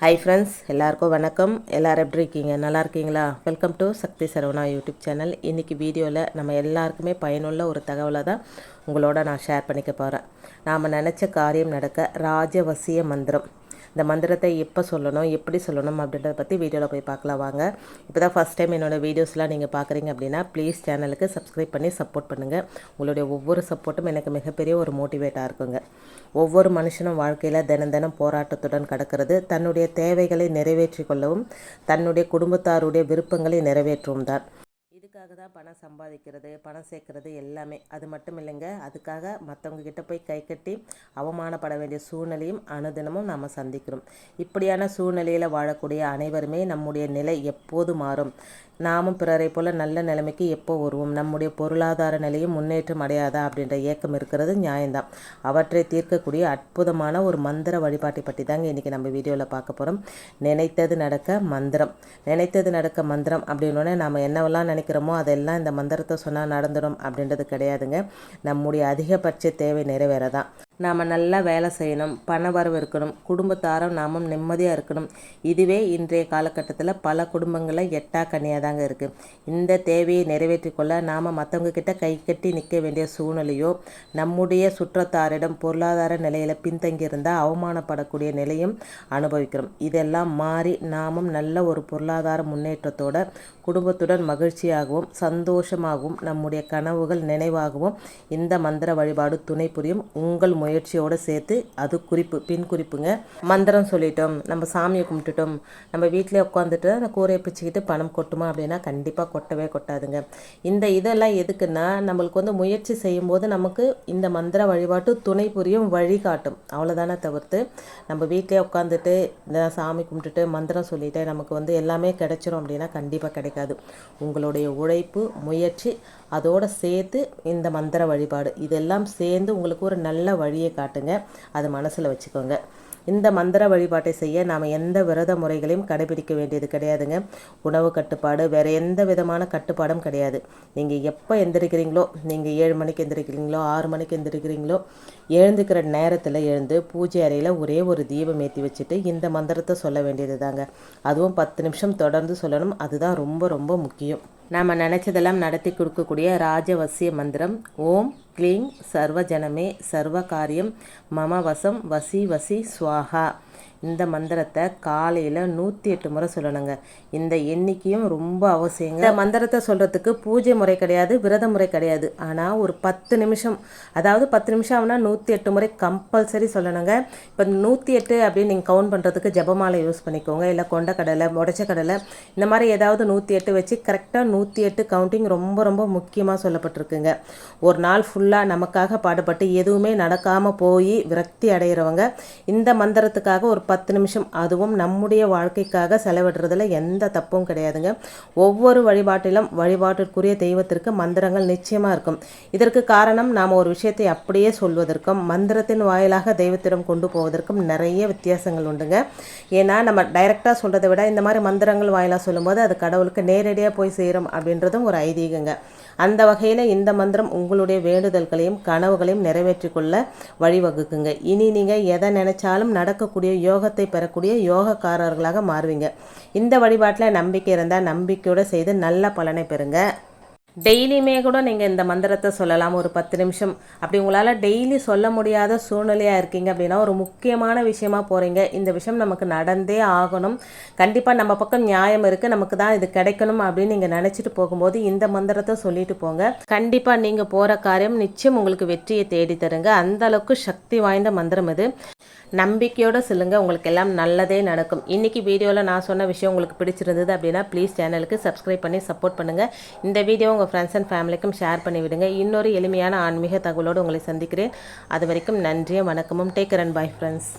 Hi friends எல்லாருக்கும் வணக்கம். எல்லோரும் எப்படி இருக்கீங்க? நல்லா இருக்கீங்களா? Welcome to Sakthi Saravana YouTube channel. இன்றைக்கி வீடியோவில் நம்ம எல்லாருக்குமே பயனுள்ள ஒரு தகவலை தான் உங்களோட நான் ஷேர் பண்ணிக்க போகிறேன் நாம் நினச்ச காரியம் நடக்க ராஜவசிய மந்திரம். இந்த மந்திரத்தை எப்போ சொல்லணும் எப்படி சொல்லணும் அப்படின்றத பற்றி வீடியோவில் போய் பார்க்கலாம் வாங்க. இப்போ தான் ஃபஸ்ட் டைம் என்னோடய வீடியோஸ்லாம் நீங்கள் பார்க்குறீங்க அப்படின்னா ப்ளீஸ் சேனலுக்கு சப்ஸ்கிரைப் பண்ணி சப்போர்ட் பண்ணுங்கள் உங்களுடைய ஒவ்வொரு சப்போர்ட்டும் எனக்கு மிகப்பெரிய ஒரு மோட்டிவேட்டாக இருக்குங்க. ஒவ்வொரு மனுஷனும் வாழ்க்கையில் தினம் தினம் போராட்டத்துடன் கடக்கிறது தன்னுடைய தேவைகளை நிறைவேற்றி கொள்ளவும் தன்னுடைய குடும்பத்தாருடைய விருப்பங்களை நிறைவேற்றவும் தான். அதுக்காக தான் பணம் சம்பாதிக்கிறது பணம் சேர்க்குறது எல்லாமே. அது மட்டும் இல்லைங்க அதுக்காக மற்றவங்க கிட்ட போய் கை கட்டி அவமானப்பட வேண்டிய சூழ்நிலையும் அனுதினமும் நாம் சந்திக்கிறோம். இப்படியான சூழ்நிலையில் வாழக்கூடிய அனைவருமே நம்முடைய நிலை எப்போது மாறும்? நாமும் பிறரை போல நல்ல நிலைமைக்கு எப்போ வருவோம்? நம்முடைய பொருளாதார நிலையும் முன்னேற்றம் அடையாதா? அப்படின்ற ஏக்கம் இருக்கிறது நியாயம்தான். அவற்றை தீர்க்கக்கூடிய அற்புதமான ஒரு மந்திர வழிபாட்டை பற்றி தாங்க இன்றைக்கி நம்ம வீடியோவில் பார்க்க போகிறோம் நினைத்தது நடக்க மந்திரம். நினைத்தது நடக்க மந்திரம் அப்படின்னோடனே நாம் என்னவெல்லாம் நினைக்கிறோமோ அதெல்லாம் இந்த மந்திரத்தை சொன்னால் நடந்துடும் அப்படின்றது கிடையாதுங்க. நம்முடைய அதிகபட்ச தேவை நிறைவேறதான். நாம் நல்லா வேலை செய்யணும் பண வரவு இருக்கணும் குடும்பத்தாரம் நாமும் நிம்மதியாக இருக்கணும். இதுவே இன்றைய காலகட்டத்தில் பல குடும்பங்களில் எட்டா கனியாக தாங்க இருக்குது இந்த தேவையை நிறைவேற்றிக்கொள்ள நாம் மற்றவங்க கிட்ட கை கட்டி நிற்க வேண்டிய சூழ்நிலையோ நம்முடைய சுற்றத்தாரிடம் பொருளாதார நிலையில் பின்தங்கியிருந்தால் அவமானப்படக்கூடிய நிலையும் அனுபவிக்கிறோம். இதெல்லாம் மாறி நாமும் நல்ல ஒரு பொருளாதார முன்னேற்றத்தோட குடும்பத்துடன் மகிழ்ச்சியாகவும் சந்தோஷமாகவும் நம்முடைய கனவுகள் நினைவாகவும் இந்த மந்திர வழிபாடு துணை புரியும். உங்கள் முயற்சியோடு சேர்த்து அது குறிப்பு பின் குறிப்புங்க. மந்திரம் சொல்லிட்டோம் நம்ம சாமியை கும்பிட்டுட்டோம் நம்ம வீட்டிலே உட்காந்துட்டு அந்த கூரையை பிச்சுக்கிட்டு பணம் கொட்டுமா அப்படின்னா கண்டிப்பாக கொட்டவே கொட்டாதுங்க. இந்த இதெல்லாம் எதுக்குன்னா நம்மளுக்கு வந்து முயற்சி செய்யும்போது நமக்கு இந்த மந்திர வழிபாட்டு துணை புரியும் வழிகாட்டும். அவ்வளோதானே தவிர்த்து நம்ம வீட்டிலே உட்காந்துட்டு இந்த சாமி கும்பிட்டுட்டு மந்திரம் சொல்லிட்டு நமக்கு வந்து எல்லாமே கிடைச்சிரும் அப்படின்னா கண்டிப்பாக கிடைக்காது. உங்களுடைய உழைப்பு முயற்சி அதோடு சேர்த்து இந்த மந்திர வழிபாடு இதெல்லாம் சேர்ந்து உங்களுக்கு ஒரு நல்ல வழி வழியை காட்டுங்க. அது மனசில் வச்சுக்கோங்க. இந்த மந்திர வழிபாட்டை செய்ய நாம் எந்த விரத முறைகளையும் கடைபிடிக்க வேண்டியது கிடையாதுங்க. உணவு கட்டுப்பாடு வேறு எந்த விதமான கட்டுப்பாடும் கிடையாது. நீங்கள் எப்போ எந்திரிக்கிறீங்களோ நீங்கள் ஏழு மணிக்கு எந்திரிக்கிறீங்களோ ஆறு மணிக்கு எந்திரிக்கிறீங்களோ எழுந்துக்கிற நேரத்தில் எழுந்து பூஜை அறையில் ஒரே ஒரு தீபம் ஏற்றி வச்சுட்டு இந்த மந்திரத்தை சொல்ல வேண்டியது தாங்க அதுவும் பத்து நிமிஷம் தொடர்ந்து சொல்லணும். அதுதான் ரொம்ப ரொம்ப முக்கியம். நாம் நினச்சதெல்லாம் நடத்தி கொடுக்கக்கூடிய ராஜவசிய மந்திரம். ஓம் க்ளீங் சர்வஜனமே சர்வ காரியம். மம வசம் வசி வசி ஸ்வாஹா. இந்த மந்திரத்தை காலையில் நூற்றி எட்டு முறை சொல்லணுங்க. இந்த எண்ணிக்கையும் ரொம்ப அவசியங்க. இந்த மந்திரத்தை சொல்கிறதுக்கு பூஜை முறை கிடையாது விரத முறை கிடையாது. ஆனால் ஒரு பத்து நிமிஷம் அதாவது பத்து நிமிஷம் ஆனால் நூற்றி எட்டு முறை கம்பல்சரி சொல்லணுங்க. இப்போ நூற்றி எட்டு அப்படின்னு நீங்கள் கவுண்ட் பண்ணுறதுக்கு ஜபமாலை யூஸ் பண்ணிக்கோங்க. இல்லை கொண்டக்கடலை உடச்ச கடலை இந்த மாதிரி ஏதாவது நூற்றி எட்டு வச்சு கரெக்டாக நூற்றி எட்டு கவுண்டிங் ரொம்ப ரொம்ப முக்கியமாக சொல்லப்பட்டிருக்குங்க. ஒரு நாள் ஃபுல்லாக நமக்காக பாடுபட்டு எதுவுமே நடக்காமல் போய் விரக்தி அடைகிறவங்க இந்த மந்திரத்துக்காக ஒரு பத்து நிமிஷம் அதுவும் நம்முடைய வாழ்க்கைக்காக செலவிடுறதுல எந்த தப்பும் கிடையாதுங்க. ஒவ்வொரு வழிபாட்டிலும் வழிபாட்டிற்குரிய தெய்வத்திற்கு மந்திரங்கள் நிச்சயமாக இருக்கும். இதற்கு காரணம் நாம் ஒரு விஷயத்தை அப்படியே சொல்வதற்கும் மந்திரத்தின் வாயிலாக தெய்வத்திடம் கொண்டு போவதற்கும் நிறைய வித்தியாசங்கள் உண்டுங்க. ஏன்னா நம்ம டைரெக்டாக சொல்கிறத விட இந்த மாதிரி மந்திரங்கள் வாயிலாக சொல்லும்போது அது கடவுளுக்கு நேரடியாக போய் சேரும் அப்படின்றதும் ஒரு ஐதீகங்க. அந்த வகையில் இந்த மந்திரம் உங்களுடைய வேண்டுதல்களையும் கனவுகளையும் நிறைவேற்றிக்கொள்ள வழிவகுக்குங்க. இனி நீங்கள் எதை நினைச்சாலும் நடக்கக்கூடிய யோகத்தை பெறக்கூடிய யோகக்காரர்களாக மாறுவீங்க. இந்த வழிபாட்டில் நம்பிக்கை இருந்தால் நம்பிக்கையோடு செய்து நல்ல பலனை பெறுங்க. டெய்லியுமே கூட நீங்கள் இந்த மந்திரத்தை சொல்லலாம். ஒரு பத்து நிமிஷம். அப்படி உங்களால் டெய்லி சொல்ல முடியாத சூழ்நிலையாக இருக்கீங்க அப்படின்னா ஒரு முக்கியமான விஷயமா போகிறீங்க இந்த விஷயம் நமக்கு நடந்தே ஆகணும். கண்டிப்பாக நம்ம பக்கம் நியாயம் இருக்குது நமக்கு தான் இது கிடைக்கணும் அப்படின்னு நீங்கள் நினச்சிட்டு போகும்போது இந்த மந்திரத்தை சொல்லிட்டு போங்க. கண்டிப்பாக நீங்கள் போகிற காரியம் நிச்சயம் உங்களுக்கு வெற்றியை தேடி தருங்க. அந்த அளவுக்கு சக்தி வாய்ந்த மந்திரம் இது. நம்பிக்கையோடு சொல்லுங்கள் உங்களுக்கு எல்லாம் நல்லதே நடக்கும். இன்றைக்கி வீடியோவில் நான் சொன்ன விஷயம் உங்களுக்கு பிடிச்சிருந்தது அப்படின்னா ப்ளீஸ் சேனலுக்கு சப்ஸ்கிரைப் பண்ணி சப்போர்ட் பண்ணுங்கள் இந்த வீடியோ உங்கள் ஃப்ரெண்ட்ஸ் அண்ட் ஃபேமிலிக்கும் ஷேர் பண்ணிவிடுங்க இன்னொரு எளிமையான ஆன்மீக தகவலோடு உங்களை சந்திக்கிறேன். அது வரைக்கும் நன்றியும் வணக்கமும். Take and bye friends